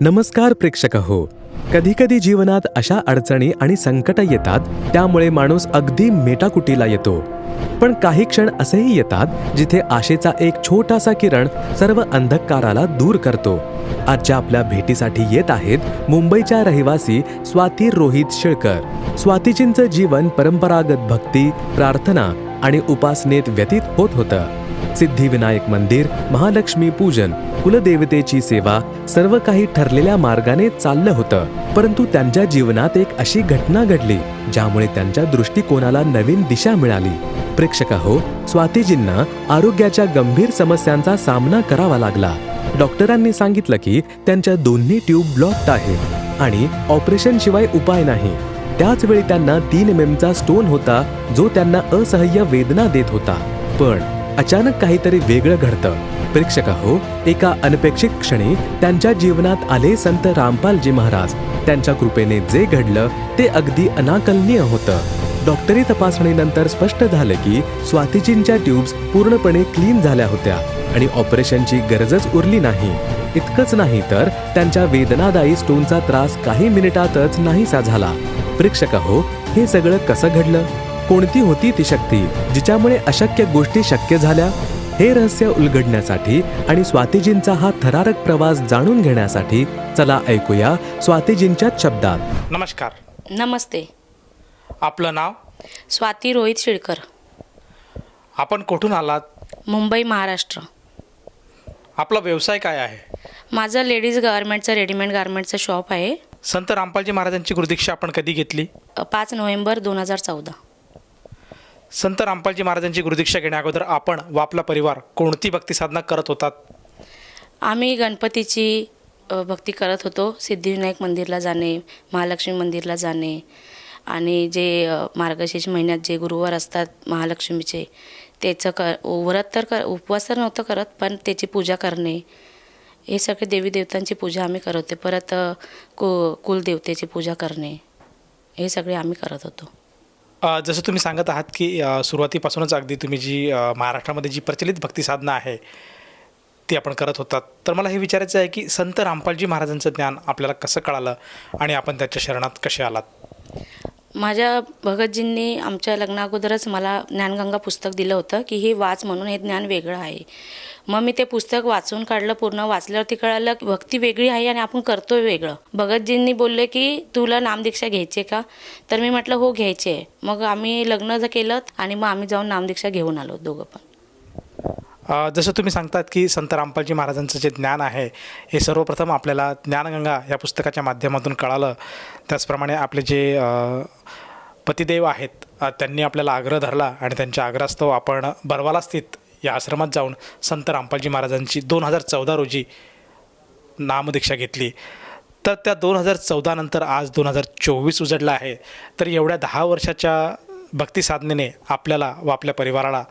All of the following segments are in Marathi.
नमस्कार प्रेक्षक हो कधी कधी जीवनात अशा अडचणी आणि संकट येतात त्यामुळे माणूस अगदी मेटाकुटीला येतो. पण काही क्षण असेही येतात जिथे आशेचा एक छोटासा किरण सर्व अंधकाराला दूर करतो. आजच्या आपल्या भेटीसाठी येत आहेत मुंबईच्या रहिवासी स्वाती रोहित शेळकर. स्वातीजींचं जीवन परंपरागत भक्ती प्रार्थना आणि उपासनेत व्यतीत होत होतं. सिद्धिविनायक मंदिर महालक्ष्मी पूजन कुलदेवतेची सेवा सर्व काही ठरलेल्या मार्गाने चाललं होतं. परंतु त्यांच्या जीवनात एक अशी घटना घडली ज्यामुळे त्यांच्या दृष्टिकोनाला नवीन दिशा मिळाली. प्रेक्षक हो स्वातीजींना आरोग्याच्या गंभीर समस्यांचा सामना करावा लागला. डॉक्टरांनी सांगितलं की त्यांच्या दोन्ही ट्यूब ब्लॉक्ड आहे आणि ऑपरेशन शिवाय उपाय नाही. त्याच वेळी त्यांना तीन मेमचा स्टोन होता जो त्यांना असह्य वेदना देत होता. पण अचानक काहीतरी वेगळं घडतं. प्रेक्षक हो एका अनपेक्षित क्षणी त्यांच्या जीवनात आले संत रामपालजी महाराज. त्यांच्या कृपेने जे घडलं ते अगदी अनाकलनीय होतं. डॉक्टरी तपासणीनंतर स्पष्ट झालं की स्वातीजींच्या ट्यूब्स पूर्णपणे क्लीन झाल्या होत्या आणि ऑपरेशनची गरजच उरली नाही. इतकंच नाही तर त्यांच्या वेदनादायी स्टोनचा त्रास काही मिनिटातच नाहीसा झाला. प्रेक्षक हो हे सगळं कसं घडलं? कोणती होती ती शक्ती जिच्यामुळे अशक्य गोष्टी शक्य झाल्या हे रहस्य उलगडण्यासाठी आणि स्वातीजींचा हा थरारक प्रवास जाणून घेण्यासाठी चला ऐकूया स्वातीजींच्याच शब्दात. नमस्कार. नमस्ते. आपलं नाव? स्वाती रोहित शिळकर. आपण कुठून आलात? मुंबई महाराष्ट्र. आपला व्यवसाय काय आहे? माझं लेडीज गव्हर्नमेंटचं रेडीमेड गार्मेंटचं शॉप आहे. संत रामपालजी महाराजांची गुरुदीक्षा आपण कधी घेतली? अ, पाच नोव्हेंबर दोन हजार चौदा. संत रामपालजी महाराजांची गुरुदीक्षा घेण्या अगोदर आपण व आपला परिवार कोणती भक्ती साधना करत होतात? आम्ही गणपतीची भक्ती करत होतो. सिद्धिविनायक मंदिरला जाणे महालक्ष्मी मंदिरला जाणे आणि जे मार्गशीर्ष महिन्यात जे गुरुवार असतात महालक्ष्मीचे त्याचं क व्रत तर कर उपवास तर नव्हतं करत पण त्याची पूजा करणे. हे सगळे देवी देवतांची पूजा आम्ही करत होते. परत कु कुलदेवतेची पूजा करणे. हे सगळे आम्ही करत होतो. जसं तुम्ही सांगत आहात की सुरुवातीपासूनच अगदी तुम्ही जी महाराष्ट्रामध्ये जी प्रचलित भक्ती साधना आहे ती आपण करत होतात. तर मला हे विचारायचं आहे की संत रामपालजी महाराजांचं ज्ञान आपल्याला कसं कळालं आणि आपण त्याच्या शरणात कसे आलात? माझ्या भगतजींनी आमच्या लग्नाअगोदरच मला ज्ञानगंगा पुस्तक दिलं होतं की हे वाच म्हणून हे ज्ञान वेगळं आहे. मग मी ते पुस्तक वाचून काढलं पूर्ण वाचल्यावरती कळालं की भक्ती वेगळी आहे आणि आपण करतोय वेगळं. भगतजींनी बोलले की तुला नामदीक्षा घ्यायची का? तर मी म्हटलं हो घ्यायची आहे. मग आम्ही लग्न केलं आणि मग आम्ही जाऊन नामदीक्षा घेऊन आलो दोघं पण. जसं तुम्ही सांगतात की संत रामपालजी महाराजांचं जे ज्ञान आहे हे सर्वप्रथम आपल्याला ज्ञानगंगा या पुस्तकाच्या माध्यमातून कळालं. त्याचप्रमाणे आपले जे पतिदेव आहेत त्यांनी आपल्याला आग्रह धरला आणि त्यांच्या आग्रहास्तव आपण बरवाला स्थित या आश्रमात जाऊन संत रामपालजी महाराजांची दोन हजार चौदा रोजी नामदीक्षा घेतली. तर त्या दोन हजार चौदानंतर आज दोन हजार चोवीस उजडला आहे. तर एवढ्या दहा वर्षाच्या भक्ती साधनेने आपल्याला व आपल्या परिवाराला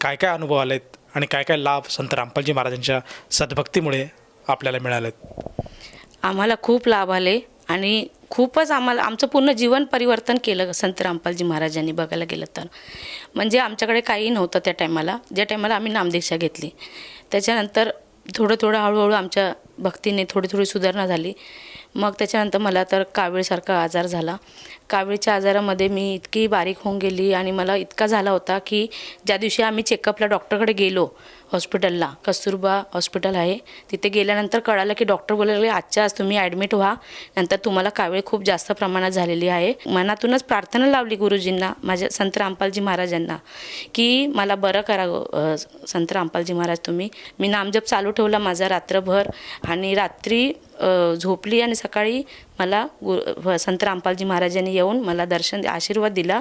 काय काय अनुभव आलेत आणि काय काय लाभ संत रामपालजी महाराजांच्या सद्भक्तीमुळे आपल्याला मिळालेत? आम्हाला खूप लाभ आले आणि खूपच आम्हाला आमचं पूर्ण जीवन परिवर्तन केलं संत रामपालजी महाराजांनी बघायला गेलं तर. म्हणजे आमच्याकडे काही नव्हतं त्या टायमाला. ज्या टायमाला आम्ही नामदीक्षा घेतली. त्याच्यानंतर थोडं थोडं हळूहळू आमच्या भक्तीने थोडी थोडी सुधारणा झाली. मग त्याच्यानंतर मला तर कावीळसारखा आजार झाला. कावीळच्या आजारामध्ये मी इतकी बारीक होऊन गेली आणि मला इतका झाला होता की ज्या दिवशी आम्ही चेकअपला डॉक्टरकडे गेलो हॉस्पिटलला. कस्तुरबा हॉस्पिटल आहे. तिथे गेल्यानंतर कळालं की डॉक्टर बोलायला आजच्या आज तुम्ही ॲडमिट व्हा. नंतर तुम्हाला कावीळ खूप जास्त प्रमाणात झालेली आहे. मनातूनच प्रार्थना लावली गुरुजींना माझ्या संत रामपालजी महाराजांना की मला बरं करा संत रामपालजी महाराज तुम्ही. मी नामजप चालू ठेवला माझा रात्रभर आणि रात्री झोपली आणि सकाळी मला गु संत रामपालजी महाराजांनी येऊन मला दर्शन आशीर्वाद दिला.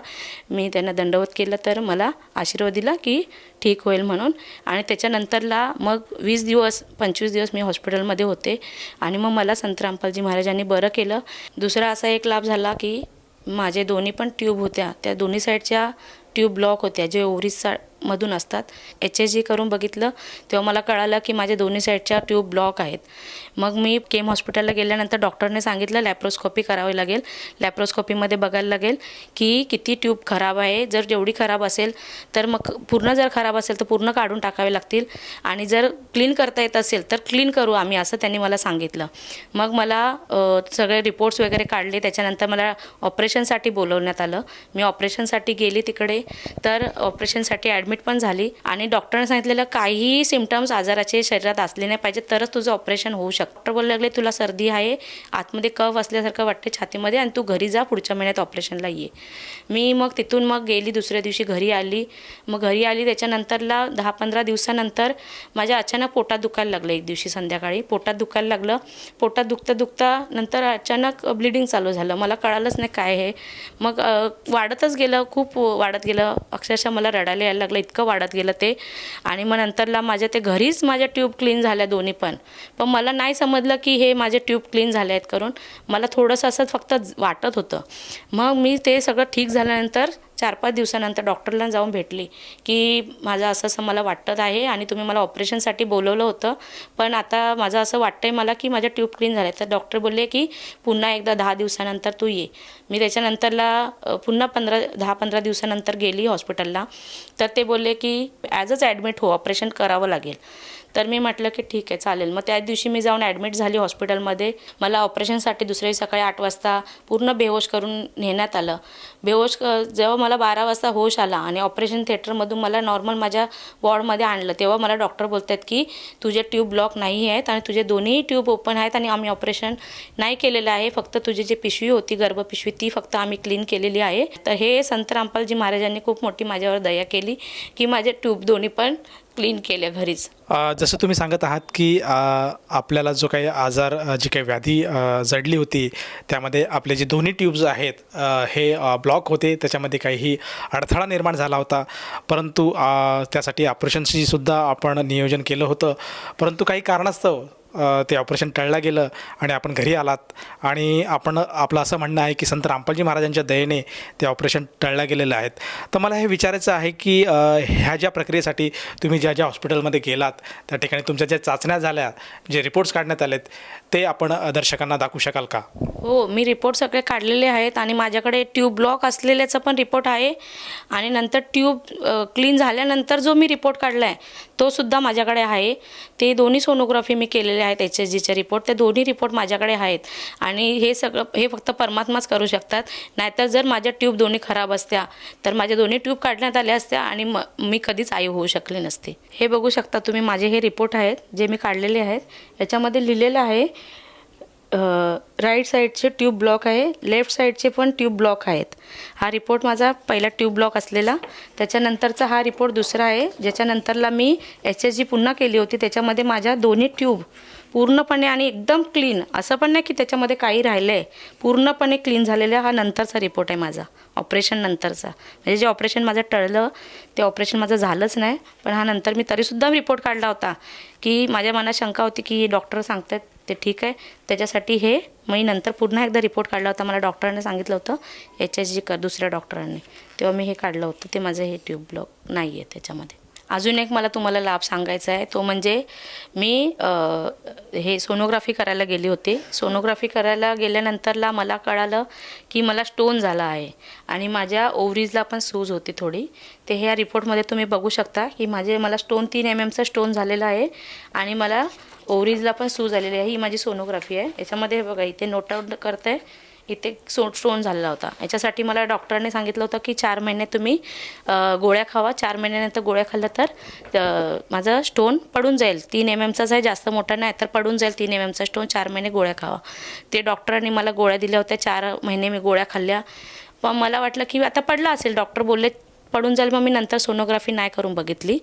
मी त्यांना दंडवत केलं तर मला आशीर्वाद दिला की ठीक होईल म्हणून. आणि त्याच्यानंतरला मग वीस दिवस पंचवीस दिवस मी हॉस्पिटलमध्ये होते. आणि मग मला संत रामपालजी महाराजांनी बरं केलं. दुसरा असा एक लाभ झाला की माझे दोन्ही पण ट्यूब होत्या. त्या दोन्ही साईडच्या ट्यूब ब्लॉक होत्या जे ओव्हरीजचा मधून असतात. एच एच जी करून बघितलं तेव्हा मला कळालं की माझ्या दोन्ही साईडच्या ट्यूब ब्लॉक आहेत. मग मी केम हॉस्पिटलला गेल्यानंतर डॉक्टरने सांगितलं लॅप्रोस्कॉपी करावी लागेल. लॅप्रोस्कॉपीमध्ये बघायला लागेल की किती ट्यूब खराब आहे. जर जेवढी खराब असेल तर मग पूर्ण जर खराब असेल तर पूर्ण काढून टाकावे लागतील. आणि जर क्लीन करता येत असेल तर क्लीन करू आम्ही असं त्यांनी मला सांगितलं. मग मला सगळे रिपोर्ट्स वगैरे काढले. त्याच्यानंतर मला ऑपरेशनसाठी बोलवण्यात आलं. मी ऑपरेशनसाठी गेली तिकडे. तर ऑपरेशनसाठी ॲडमिट पण झाली आणि डॉक्टरने सांगितलेलं काहीही सिमटम्स आजाराचे शरीरात असले नाही पाहिजे तरच तुझं ऑपरेशन होऊ शकतं. डॉक्टर बोलले लागले तुला सर्दी आहे आतमध्ये कफ असल्यासारखं वाटते छातीमध्ये आणि तू घरी जा पुढच्या महिन्यात ऑपरेशनला ये. मी मग तिथून मग गेली दुसऱ्या दिवशी घरी आली. मग घरी आली त्याच्यानंतरला दहा पंधरा दिवसानंतर माझ्या अचानक पोटात दुखायला लागलं एक दिवशी संध्याकाळी. पोटात दुखायला लागलं. पोटात दुखता दुखता नंतर अचानक ब्लिडिंग चालू झालं. मला कळालंच नाही काय हे मग वाढतच गेलं खूप वाढत गेलं. अक्षरशः मला रडायला यायला लागलं. इतकं वाढत गेलं ते. आणि मग नंतरला माझ्या ते घरीच माझ्या ट्यूब क्लीन झाल्या दोन्ही पण. पण मला नाही समजलं की हे माझे ट्यूब क्लीन झाले आहेत करून. मला थोडंसं असं फक्त वाटत होतं. मग मी ते सगळं ठीक झाल्यानंतर चार पाच दिवसानंतर डॉक्टरला जाऊन भेटली की माझं असं असं मला वाटत आहे आणि तुम्ही मला ऑपरेशनसाठी बोलवलं होतं. पण आता माझं असं वाटतं आहे मला की माझ्या ट्यूब क्लीन झाल्या. तर डॉक्टर बोलले की पुन्हा एकदा दहा दिवसानंतर तू ये. मी त्याच्यानंतरला पुन्हा पंधरा दहा पंधरा दिवसानंतर गेली हॉस्पिटलला. तर ते बोलले की ॲजच ॲडमिट हो ऑपरेशन करावं लागेल. तर मी म्हटलं की ठीक आहे चालेल. मग त्याच दिवशी मी जाऊन ॲडमिट झाली हॉस्पिटलमध्ये मला ऑपरेशनसाठी दुसऱ्या सकाळी आठ वाजता पूर्ण बेहोश करून नेण्यात आलं. बेहोश क- जेव्हा मला बारा वाजता होश आला आणि ऑपरेशन थिएटरमधून मला नॉर्मल माझ्या वॉर्डमध्ये आणलं तेव्हा मला डॉक्टर बोलत आहेत की तुझे ट्यूब ब्लॉक नाही आहेत आणि तुझे दोन्ही ट्यूब ओपन आहेत आणि आम्ही ऑपरेशन नाही केलेलं आहे. फक्त तुझी जी पिशवी होती गर्भपिशवी ती फक्त आम्ही क्लीन केलेली आहे. तर हे संत रामपालजी महाराजांनी खूप मोठी माझ्यावर दया केली की माझे ट्यूब दोन्ही पण क्लीन केल्या घरीच. जसं तुम्ही सांगत आहात की आपल्याला जो काही आजार जी काही व्याधी जडली होती त्यामध्ये आपले जे दोन्ही ट्यूब्स आहेत हे ब्लॉक होते त्याच्यामध्ये काहीही अडथळा निर्माण झाला होता. परंतु त्यासाठी ऑपरेशनची सुद्धा आपण नियोजन केलं होतं. परंतु काही कारणास्तव ते ऑपरेशन टळलं गेलं आणि आपण घरी आलात. आणि आपण आपलं असं म्हणणं आहे की संत रामपालजी महाराजांच्या दयेने ते ऑपरेशन टळलं गेलेलं आहेत. तर मला हे विचारायचं आहे की ह्या ज्या प्रक्रियेसाठी तुम्ही ज्या ज्या हॉस्पिटलमध्ये गेलात त्या ठिकाणी तुमच्या ज्या चाचण्या झाल्या जे रिपोर्ट्स काढण्यात आलेत ते आपण दर्शकांना दाखवू शकाल का? हो मी रिपोर्ट सगळे काढलेले आहेत आणि माझ्याकडे ट्यूब ब्लॉक असलेल्याचा पण रिपोर्ट आहे. आणि नंतर ट्यूब क्लीन झाल्यानंतर जो मी रिपोर्ट काढला आहे तो सुद्धा माझ्याकडे आहे. ते दोन्ही सोनोग्राफी मी केलेले आहेत एच एस जीचे रिपोर्ट ते दोन्ही रिपोर्ट माझ्याकडे आहेत. आणि हे सगळं हे फक्त परमात्माच करू शकतात. नाहीतर जर माझ्या ट्यूब दोन्ही खराब असत्या तर माझ्या दोन्ही ट्यूब काढण्यात आल्या असत्या आणि म मी कधीच आई होऊ शकले नसते. हे बघू शकता तुम्ही माझे हे रिपोर्ट आहेत जे मी काढलेले आहेत. याच्यामध्ये लिहिलेलं आहे राईट साईडचे ट्यूब ब्लॉक आहे लेफ्ट साईडचे पण ट्यूब ब्लॉक आहेत. हा रिपोर्ट माझा पहिला ट्यूब ब्लॉक असलेला. त्याच्यानंतरचा हा रिपोर्ट दुसरा आहे. ज्याच्यानंतरला मी एच एस जी पुन्हा केली होती त्याच्यामध्ये माझ्या दोन्ही ट्यूब पूर्णपणे आणि एकदम क्लीन असं पण नाही की त्याच्यामध्ये काही राहिलं आहे पूर्णपणे क्लीन झालेला हा नंतरचा रिपोर्ट आहे माझा. ऑपरेशन नंतरचा. म्हणजे जे ऑपरेशन माझं टळलं ते ऑपरेशन माझं झालंच नाही. पण हा नंतर मी तरीसुद्धा रिपोर्ट काढला होता की माझ्या मनात शंका होती की डॉक्टर सांगतात ते ठीक आहे. त्याच्यासाठी हे मी नंतर पुन्हा एकदा रिपोर्ट काढला होता. मला डॉक्टरांनी सांगितलं होतं. एच एस जी कर दुसऱ्या डॉक्टरांनी तेव्हा मी हे काढलं होतं. ते माझं हे ट्यूब ब्लॉक नाही आहे त्याच्यामध्ये. अजून एक मला तुम्हाला लाभ सांगायचा आहे. तो म्हणजे मी हे सोनोग्राफी करायला गेली होती. सोनोग्राफी करायला गेल्यानंतरला मला कळालं की मला स्टोन झाला आहे. आणि माझ्या ओव्हरीजला पण सूज होती थोडी. ते ह्या रिपोर्टमध्ये तुम्ही बघू शकता की माझे मला स्टोन तीन एम एमचा स्टोन झालेला आहे. आणि मला ओव्हरीजला पण सूज आलेली आहे. ही माझी सोनोग्राफी आहे. याच्यामध्ये हे बघा इथे नोट आउट करते. इथे सो स्टोन झालेला होता. याच्यासाठी मला डॉक्टरांनी सांगितलं होतं की चार महिने तुम्ही गोळ्या खावा. चार महिन्यानंतर गोळ्या खाल्ल्या तर माझा स्टोन पडून जाईल. तीन एम एमचाच आहे जास्त मोठा नाही तर पडून जाईल तीन एम एमचा स्टोन चार महिने गोळ्या खावा. ते डॉक्टरांनी मला गोळ्या दिल्या होत्या. चार महिने मी गोळ्या खाल्ल्या. मग मला वाटलं की आता पडला असेल. डॉक्टर बोलले पडून जाईल मग मी नंतर सोनोग्राफी नाही करून बघितली.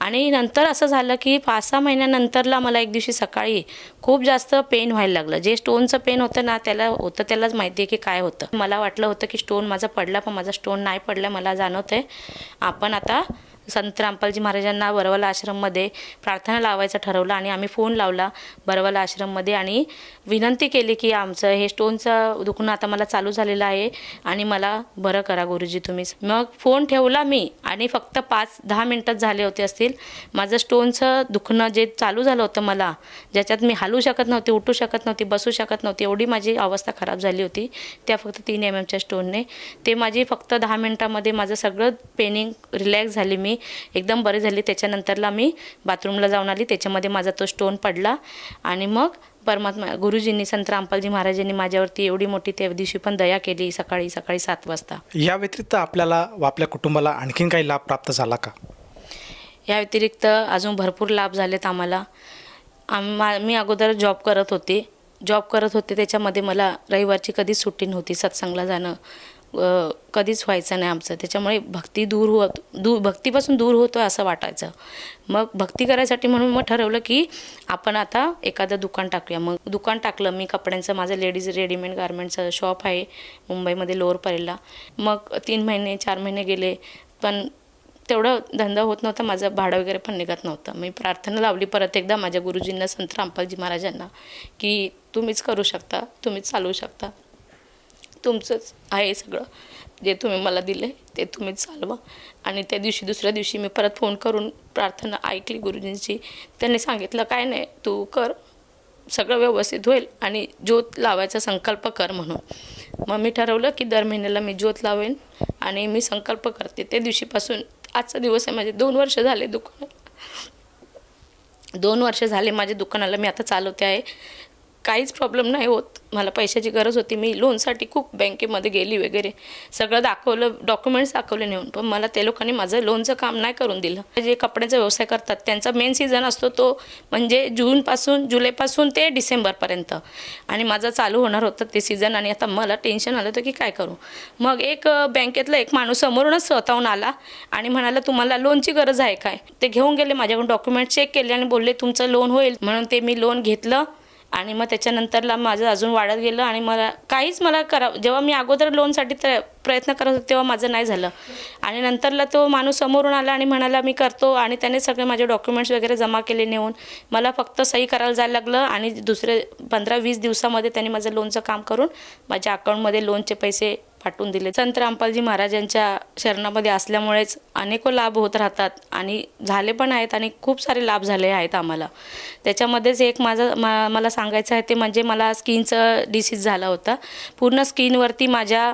आणि नंतर असं झालं की पाच सहा महिन्यानंतरला मला एक दिवशी सकाळी खूप जास्त पेन व्हायला लागलं. जे स्टोनचं पेन होतं ना त्याला होतं त्यालाच माहिती आहे की काय होतं. मला वाटलं होतं की स्टोन माझा पडला पण माझा स्टोन नाही पडला मला जाणवतं आहे आपण आता संत रामपालजी महाराजांना बरवाला आश्रममध्ये प्रार्थना लावायचं ठरवलं आणि आम्ही फोन लावला बरवाला आश्रममध्ये आणि विनंती केली की आमचं हे स्टोनचं दुखणं आता मला चालू झालेलं आहे आणि मला बरं करा गुरुजी तुम्हीच मग फोन ठेवला मी आणि फक्त पाच दहा मिनटात झाले होते असतील. माझं स्टोनचं दुखणं जे चालू झालं होतं मला ज्याच्यात मी हालू शकत नव्हती उठू शकत नव्हती बसू शकत नव्हती एवढी माझी अवस्था खराब झाली होती. त्या फक्त तीन एम एमच्या स्टोनने ते माझी फक्त दहा मिनटामध्ये माझं सगळं पेनिंग रिलॅक्स झाली मी. एकदम बरी झाली. त्याच्यानंतरला मी बाथरूमला जाऊन आली. त्याच्यामध्ये माझा तो स्टोन पडला. आणि मग परमात्मा गुरुजींनी संत रामपालजी महाराजांनी माझ्यावरती एवढी मोठी त्या दिवशी पण दया केली सकाळी सकाळी सात वाजता. या व्यतिरिक्त आपल्याला व आपल्या कुटुंबाला आणखीन काही लाभ प्राप्त झाला का? या व्यतिरिक्त अजून भरपूर लाभ झालेत आम्हाला. आम्हा मी अगोदर जॉब करत होते. जॉब करत होते त्याच्यामध्ये मला रविवारची कधीच सुट्टी नव्हती सत्संगला जाणं. कधीच व्हायचं नाही आमचं. त्याच्यामुळे भक्ती दूर होत दूर भक्तीपासून दूर होतो असं वाटायचं. मग भक्ती करायसाठी म्हणून मग ठरवलं की आपण आता एखादं दुकान टाकूया. मग दुकान टाकलं मी कपड्यांचं माझं लेडीज रेडीमेड गारमेंटचं शॉप आहे मुंबईमध्ये लोअर परेलला. मग तीन महिने चार महिने गेले पण तेवढं धंदा होत नव्हता. माझं भाडं वगैरे पण निघत नव्हतं. मी प्रार्थना लावली परत एकदा माझ्या गुरुजींना संत रामपालजी महाराजांना की तुम्हीच करू शकता तुम्हीच चालवू शकता. तुमचंच आहे सगळं. जे तुम्ही मला दिले ते तुम्हीच चालवा. आणि त्या दिवशी दुसऱ्या दिवशी मी परत फोन करून प्रार्थना ऐकली गुरुजींची. त्यांनी सांगितलं काय नाही तू कर. सगळं व्यवस्थित होईल आणि ज्योत लावायचा संकल्प कर म्हणून. मग मी ठरवलं की दर महिन्याला मी ज्योत लावेन आणि मी संकल्प करते. त्या दिवशीपासून आजचा दिवस आहे माझे दोन वर्ष झाले दुकानात दोन वर्ष झाले माझ्या दुकानाला मी आता चालवते आहे. काहीच प्रॉब्लेम नाही होत. मला पैशाची गरज होती. मी लोनसाठी खूप बँकेमध्ये गेली वगैरे. सगळं दाखवलं डॉक्युमेंट्स दाखवले नेऊन. पण मला ते लोकांनी माझं लोनचं काम नाही करून दिलं. जे कपड्याचा व्यवसाय करतात त्यांचा मेन सीझन असतो तो म्हणजे जूनपासून जुलैपासून ते डिसेंबरपर्यंत आणि माझं चालू होणार होतं ते सीझन आणि आता मला टेन्शन आलं होतं की काय करू? मग एक बँकेतला एक माणूस समोरूनच स्वतःहून आला आणि म्हणाला तुम्हाला लोनची गरज आहे काय? ते घेऊन गेले माझ्याकडून डॉक्युमेंट चेक केले आणि बोलले तुमचं लोन होईल. म्हणून ते मी लोन घेतलं. आणि मग त्याच्यानंतरला माझं अजून वाढत गेलं आणि मला काहीच मला करा जेव्हा मी अगोदर लोनसाठी तर प्रयत्न करत होते तेव्हा माझं नाही झालं. आणि नंतरला तो माणूस समोरून आला आणि म्हणाला मी करतो. आणि त्याने सगळे माझे डॉक्युमेंट्स वगैरे जमा केले नेऊन. मला फक्त सही करायला जायला लागलं आणि दुसरे पंधरा वीस दिवसामध्ये त्यांनी माझं लोनचं काम करून माझ्या अकाउंटमध्ये लोनचे पैसे पाठवून दिले. संत रामपालजी महाराजांच्या शरणामध्ये असल्यामुळेच अनेको लाभ होत राहतात आणि झाले पण आहेत आणि खूप सारे लाभ झाले आहेत आम्हाला. त्याच्यामध्येच एक माझं मा मला सांगायचं आहे ते म्हणजे मला स्किनचं डिसीज झाला होता. पूर्ण स्किनवरती माझ्या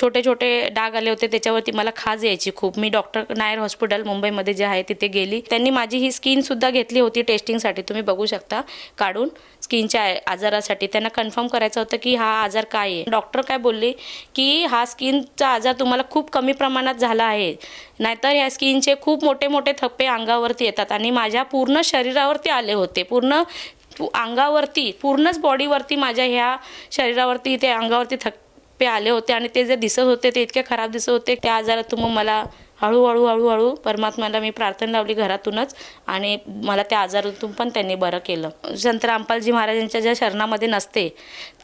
छोटे छोटे डाग आले होते त्याच्यावरती मला खाज यायची खूप. मी डॉक्टर नायर हॉस्पिटल मुंबईमध्ये जे आहे तिथे गेली. त्यांनी माझी ही स्किनसुद्धा घेतली होती टेस्टिंगसाठी. तुम्ही बघू शकता काढून. स्किनच्या आजारासाठी. त्यांना कन्फर्म करायचं होतं की हा आजार काय आहे. डॉक्टर काय बोलले की हा स्किनचा आजार तुम्हाला खूप कमी प्रमाणात झाला आहे. नाहीतर ह्या स्किनचे खूप मोठे मोठे थप्पे अंगावरती येतात आणि माझ्या पूर्ण शरीरावरती आले होते. पूर्ण अंगावरती पूर्णच बॉडीवरती माझ्या ह्या शरीरावरती ते अंगावरती थप्पे आले होते आणि ते जे दिसत होते ते इतके खराब दिसत होते त्या आजारातून मग मला हळूहळू हळूहळू परमात्म्याला मी प्रार्थना लावली घरातूनच आणि मला त्या आजारातून पण त्यांनी बरं केलं. संत रामपालजी महाराजांच्या ज्या शरणामध्ये नसते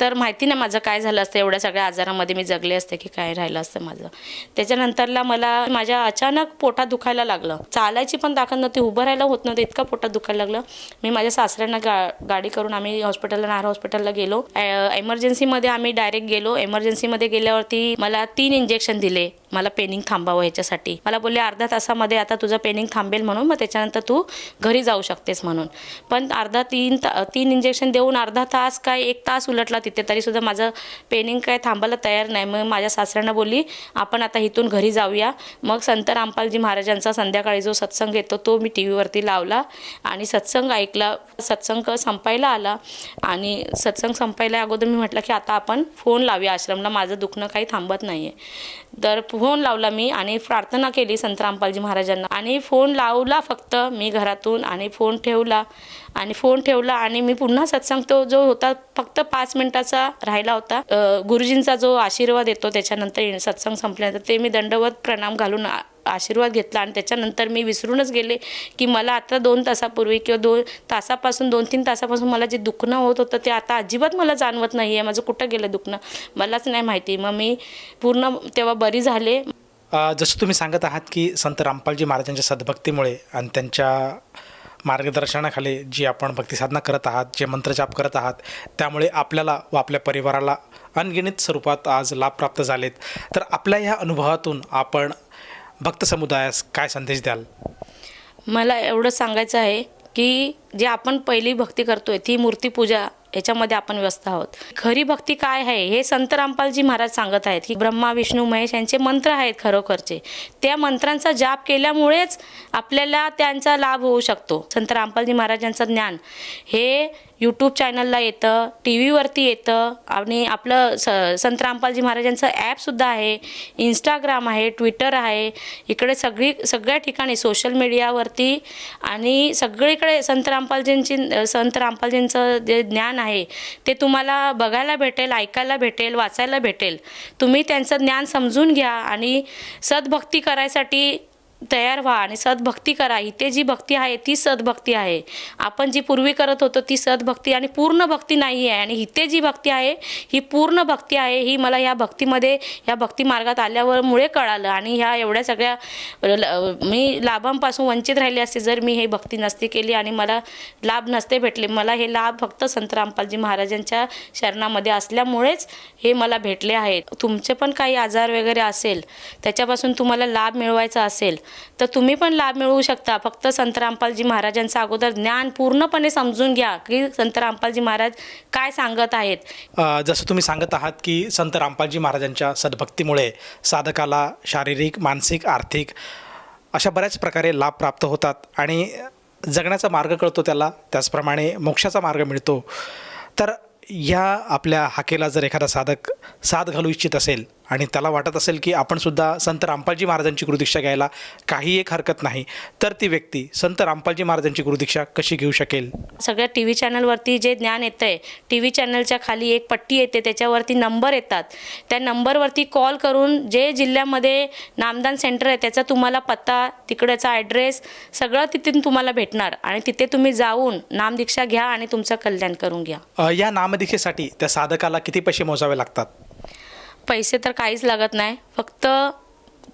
तर माहिती नाही माझं काय झालं असतं एवढ्या सगळ्या आजारामध्ये मी जगले असते की काय राहिलं असतं माझं. त्याच्यानंतरला मला माझ्या अचानक पोटात दुखायला लागलं. चालायची पण ताकद नव्हती उभं राहायला होत नव्हतं इतकं पोटात दुखायला लागलं. मी माझ्या सासऱ्यांना गा गाडी करून आम्ही हॉस्पिटलला नार हॉस्पिटलला गेलो. एमर्जन्सीमध्ये आम्ही डायरेक्ट गेलो. एमर्जन्सीमध्ये गेल्यावरती मला तीन इंजेक्शन दिले मला पेनिंग थांबावं ह्याच्यासाठी. मला बोलले अर्धा तासामध्ये आता तुझं पेनिंग थांबेल म्हणून मग त्याच्यानंतर तू घरी जाऊ शकतेस म्हणून. पण अर्धा तीन ता तीन इंजेक्शन देऊन अर्धा तास काय एक तास उलटला तिथे तरीसुद्धा माझं पेनिंग काय थांबायला तयार नाही. मग माझ्या सासऱ्यांना बोलली आपण आता इथून घरी जाऊया. मग संत रामपालजी महाराजांचा संध्याकाळी जो सत्संग येतो तो मी टी व्हीवरती लावला आणि सत्संग ऐकला. सत्संग संपायला आला आणि सत्संग संपायला अगोदर मी म्हटलं की आता आपण फोन लावूया आश्रमला माझं दुखणं काही थांबत नाही आहे तर फोन लावला मी आणि प्रार्थना केली संत रामपालजी महाराजांना. आणि फोन लावला फक्त मी घरातून आणि फोन ठेवला. आणि फोन ठेवला आणि मी पुन्हा सत्संग तो जो होता फक्त पाच मिनिटाचा राहिला होता. गुरुजींचा जो आशीर्वाद येतो त्याच्यानंतर सत्संग संपल्यानंतर ते मी दंडवत प्रणाम घालून आशीर्वाद घेतला आणि त्याच्यानंतर मी विसरूनच गेले की मला आता दोन तासापूर्वी किंवा दोन तासापासून दोन तीन तासापासून मला जे दुखणं होत होतं ते आता अजिबात मला जाणवत नाही आहे. माझं कुठं गेलं दुखणं? मलाच नाही माहिती. मग मी पूर्ण तेव्हा बरी झाले. जसं तुम्ही सांगत आहात की संत रामपालजी महाराजांच्या सद्भक्तीमुळे आणि त्यांच्या मार्गदर्शनाखाली जी आपण भक्तिसाधना करत आहात जे मंत्रजाप करत आहात त्यामुळे आपल्याला व आपल्या परिवाराला अनगिणित स्वरूपात आज लाभ प्राप्त झालेत. तर आपल्या ह्या अनुभवातून आपण भक्त समुदायास काय संदेश द्याल? मला एवढं सांगायचं आहे की जे आपण पहिली भक्ती करतोय ती मूर्तीपूजा याच्यामध्ये आपण व्यस्त आहोत. खरी भक्ती काय आहे? हे संत रामपालजी महाराज सांगत आहेत की ब्रह्मा विष्णू महेश यांचे मंत्र आहेत खरोखरचे. त्या मंत्रांचा जाप केल्यामुळेच आपल्याला त्यांचा लाभ होऊ शकतो. संत रामपालजी महाराजांचं ज्ञान. हे यूट्यूब चॅनलला येतं टी व्हीवरती येतं आणि आपलं स संत रामपालजी महाराजांचं ॲपसुद्धा आहे. इंस्टाग्राम आहे ट्विटर आहे. इकडे सगळी सगळ्या ठिकाणी सोशल मीडियावरती आणि सगळीकडे संत रामपालजींची संत रामपालजींचं जे ज्ञान आहे ते तुम्हाला बघायला भेटेल ऐकायला भेटेल वाचायला भेटेल. तुम्ही त्यांचं ज्ञान समजून घ्या आणि सद्भक्ती करायसाठी तयार व्हा आणि सद्भक्ती करा. इथे जी भक्ती आहे ती सद्भक्ती आहे. आपण जी पूर्वी करत होतो ती सद्भक्ती आणि पूर्ण भक्ती नाही आहे. आणि इथे जी भक्ती आहे ही पूर्ण भक्ती आहे ही मला ह्या भक्तीमध्ये ह्या भक्ती मार्गात आल्यावर मुळे कळालं. आणि ह्या एवढ्या सगळ्या ल- मी लाभांपासून वंचित राहिली असते. जर मी हे भक्ती नसती केली आणि मला लाभ नसते भेटले मला हे लाभ फक्त संत रामपालजी महाराजांच्या शरणामध्ये असल्यामुळेच हे मला भेटले आहेत. तुमचे पण काही आजार वगैरे असेल त्याच्यापासून तुम्हाला लाभ मिळवायचा असेल तर तुम्ही पण लाभ मिळवू शकता. फक्त संत रामपालजी महाराजांचं अगोदर ज्ञान पूर्णपणे समजून घ्या की संत रामपालजी महाराज काय सांगत आहेत. जसं तुम्ही सांगत आहात की संत रामपालजी महाराजांच्या सद्भक्तीमुळे साधकाला शारीरिक मानसिक आर्थिक अशा बऱ्याच प्रकारे लाभ प्राप्त होतात आणि जगण्याचा मार्ग कळतो त्याला. त्याचप्रमाणे मोक्षाचा मार्ग मिळतो. तर ह्या आपल्या हाकेला जर एखादा साधक साथ घालू इच्छित असेल आणि त्याला वाटत असेल की आपण सुद्धा संत रामपालजी महाराजांची गुरुदीक्षा घ्यायला काही एक हरकत नाही तर ती व्यक्ती संत रामपालजी महाराजांची गुरुदीक्षा कशी घेऊ शकेल? सगळ्या टी व्ही चॅनलवरती जे ज्ञान येतं आहे टी व्ही चॅनलच्या खाली एक पट्टी येते त्याच्यावरती नंबर येतात. त्या नंबरवरती कॉल करून जे जिल्ह्यामध्ये नामदान सेंटर आहे त्याचा तुम्हाला पत्ता तिकडचा ॲड्रेस सगळं तिथून तुम्हाला भेटणार आणि तिथे तुम्ही जाऊन नामदीक्षा घ्या आणि तुमचं कल्याण करून घ्या. या नामदीक्षेसाठी त्या साधकाला किती पैसे मोजावे लागतात? पैसे तर काहीच लागत नाही. फक्त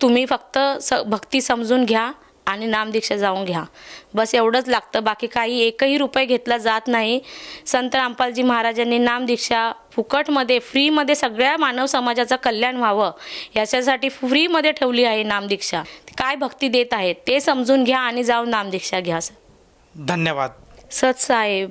तुम्ही फक्त स भक्ती समजून घ्या आणि नामदीक्षा जाऊन घ्या. बस एवढंच लागतं. बाकी काही एकही रुपये घेतला जात नाही. संत रामपालजी महाराजांनी नामदीक्षा फुकटमध्ये फ्रीमध्ये सगळ्या मानव समाजाचं कल्याण व्हावं. याच्यासाठी फ्रीमध्ये ठेवली आहे नामदीक्षा काय भक्ती देत आहेत ते समजून घ्या आणि जाऊन नामदीक्षा घ्या धन्यवाद. सत साहेब